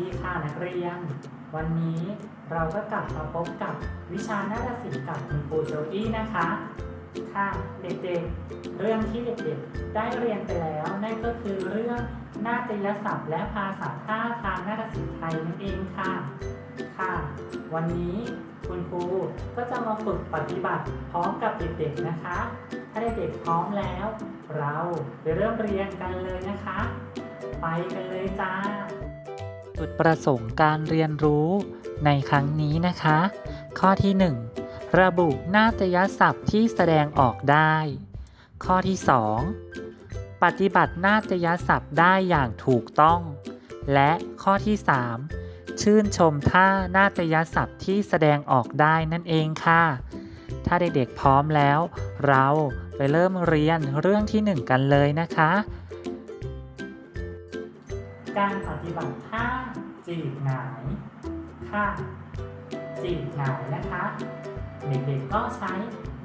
ดีค่ะนักเรียน วันนี้เราก็กลับมาพบกับวิชาหน้าศิลป์กับคุณครูโจอี้นะคะ ค่ะเด็กๆ เรื่องที่เด็กๆ ได้เรียนไปแล้วนั่นก็คือเรื่องหน้าฏยศัพท์ และภาษาท่าทางหน้าศิลป์ไทยนั่นเองค่ะ ค่ะ วันนี้คุณครูก็จะมาฝึกปฏิบัติพร้อมกับเด็กๆนะคะ ถ้าเด็กๆพร้อมแล้ว เราไปเริ่มเรียนกันเลยนะคะ ไปกันเลยจ้า จุดประสงค์การเรียนรู้ในครั้งนี้นะคะ ข้อที่ 1 ระบุนาฏยศัพท์ที่แสดงออกได้ ข้อที่ 2 ปฏิบัตินาฏยศัพท์ได้อย่างถูกต้อง และข้อที่ 3 ชื่นชมท่านาฏยศัพท์ที่แสดงออกได้นั่นเองค่ะ ถ้าเด็กๆพร้อมแล้ว เราไปเริ่มเรียนเรื่องที่ 1 กันเลยนะคะ การปฏิบัติท่าจีบหงายค่ะจีบหงายนะคะ เด็กๆก็ใช้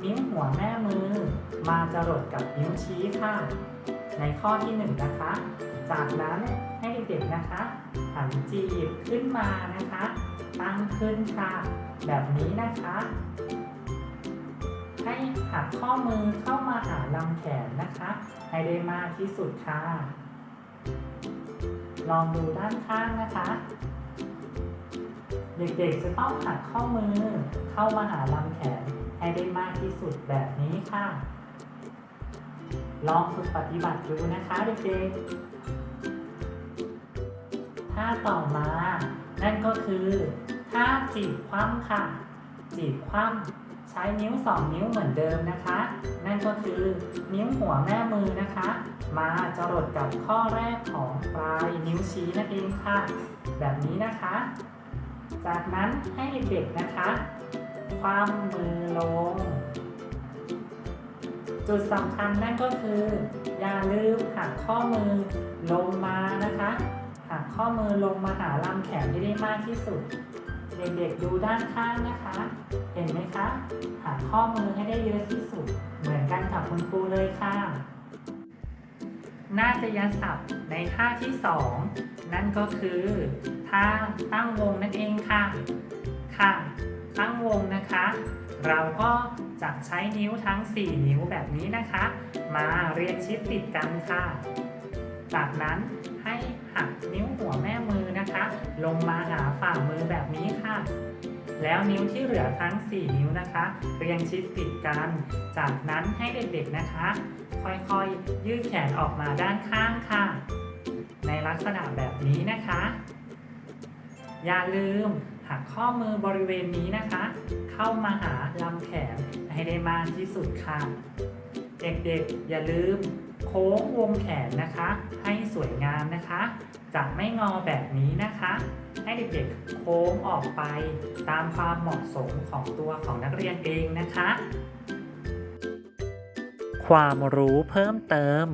นิ้วหัวแม่มือ มาจรดกับนิ้วชี้ค่ะ ในข้อที่หนึ่งนะคะ จากนั้นให้เด็กๆนะคะหันจีบขึ้นมานะคะ ตั้งขึ้นค่ะ แบบนี้นะคะให้หักข้อมือเข้ามาหาลำแขนนะคะ ให้ได้มากที่สุดค่ะ ลองดูด้านข้างนะคะ เด็กๆจะต้องหักข้อมือเข้ามาหาลำแขนให้ได้มากที่สุดแบบนี้ค่ะ ลองฝึกปฏิบัติดูนะคะเด็กๆท่าต่อมา นั่นก็คือท่าจีบคว่ำค่ะ จีบคว่ำ ช้นิ้วสองนิ้วเหมือนเดิมนะคะ นั่นก็คือนิ้วหัวแม่มือนะคะ มาจรดกับข้อแรกของปลายนิ้วชี้นั่นเองค่ะ แบบนี้นะคะ จากนั้นให้เด็กๆนะคะ ความมือลง จุดสำคัญนั่นก็คือ อย่าลืมหักข้อมือลงมานะคะหักข้อมือลงมาหาลำแขนให้ได้มากที่สุด เด็กๆดูด้านข้างนะคะ ห็นไหมคะหักข้อมือให้ได้เยอะที่สุด เหมือนกันกับคุณครูเลยค่ะ น่าฏยศัพท์ในท่าที่ 2 นั่นก็คือท่าตั้งวงนั่นเองค่ะ ค่ะ ตั้งวงนะคะ เราก็จะใช้นิ้วทั้ง 4 นิ้วแบบนี้นะคะ มาเรียงชิดติดกันค่ะ จากนั้นให้หักนิ้วหัวแม่มือนะคะ ลงมาหาฝ่ามือแบบนี้ค่ะ แล้วนิ้วที่เหลือทั้ง 4 นิ้วนะคะ เรียงชิดติดกัน จากนั้นให้เด็กๆนะคะ ค่อยๆ ยืดแขนออกมาด้านข้างค่ะ ในลักษณะแบบนี้นะคะ อย่าลืมหักข้อมือบริเวณนี้นะคะ เข้ามาหาลำแขนให้ได้มากที่สุดค่ะ เด็กๆ อย่าลืมโค้งวงแขนนะคะ ให้สวยงามนะคะจะไม่งอแบบนี้นะคะ ให้เด็กๆโค้งออกไปตามความเหมาะสมของตัวของนักเรียนเองนะคะ ความรู้เพิ่มเติม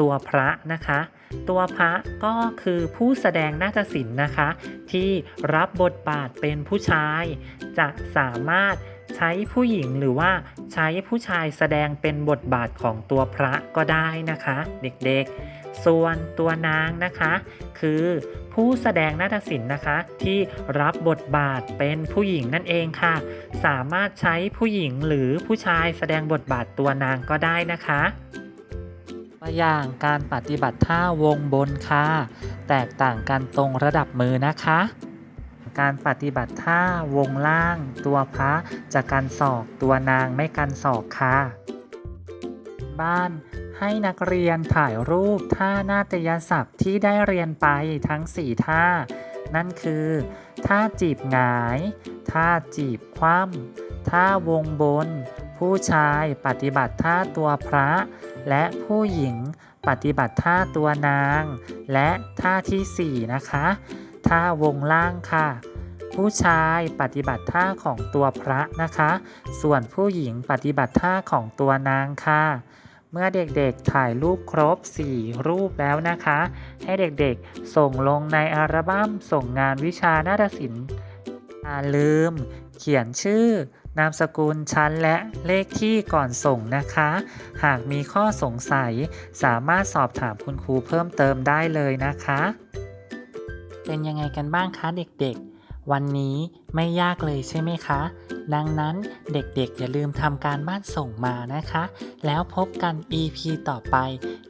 ตัวพระนะคะ ตัวพระก็คือผู้แสดงนาฏศิลป์นะคะ ที่รับบทบาทเป็นผู้ชาย จะสามารถใช้ผู้หญิงหรือว่าใช้ผู้ชายแสดงเป็นบทบาทของตัวพระก็ได้นะคะ เด็กๆ ส่วนตัวนางนะคะ คือผู้แสดงนาฏศิลป์นะคะ ที่รับบทบาทเป็นผู้หญิงนั่นเองค่ะ สามารถใช้ผู้หญิงหรือผู้ชายแสดงบทบาทตัวนางก็ได้นะคะ ตัวอย่างการปฏิบัติท่าวงบนค่ะแตกต่างกันตรงระดับมือนะคะ การปฏิบัติท่าวงล่างตัวพระจะกันศอกตัวนางไม่กันศอกค่ะ บ้านให้นักเรียนถ่ายรูปท่านาฏยศัพท์ที่ได้เรียนไปทั้ง 4 ท่า นั่นคือท่าจีบหงาย ท่าจีบคว่ำท่าวงบน ผู้ชายปฏิบัติท่าตัวพระ และผู้หญิงปฏิบัติท่าตัวนาง และท่าทีสี่ 4 นะคะท่าวงล่างค่ะ ผู้ชายปฏิบัติท่าของตัวพระนะคะ ส่วนผู้หญิงปฏิบัติท่าของตัวนางค่ะเมื่อเด็กๆถ่ายรูปครบ 4 รูปแล้วนะคะ ให้เด็กๆส่งลงในอัลบั้มส่งงานวิชานาฏศิลป์อย่าลืม เขียนชื่อ นามสกุลชั้นและเลขที่ก่อนส่งนะคะ หากมีข้อสงสัยสามารถสอบถามคุณครูเพิ่มเติมได้เลยนะคะ เป็นยังไงกันบ้างคะเด็กๆ วันนี้ไม่ยากเลยใช่ไหมคะ ดังนั้นเด็กๆ อย่าลืมทำการบ้านส่งมานะคะ แล้วพบกัน EP ต่อไป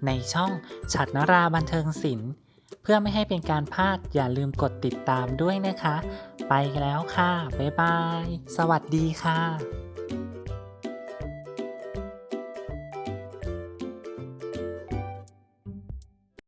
ในช่องฉัดนราบันเทิงศิลป์ เพื่อไม่ให้เป็นการพลาดอย่าลืมกดติดตามด้วยนะคะ ไปแล้วค่ะ บ๊ายบาย สวัสดีค่ะ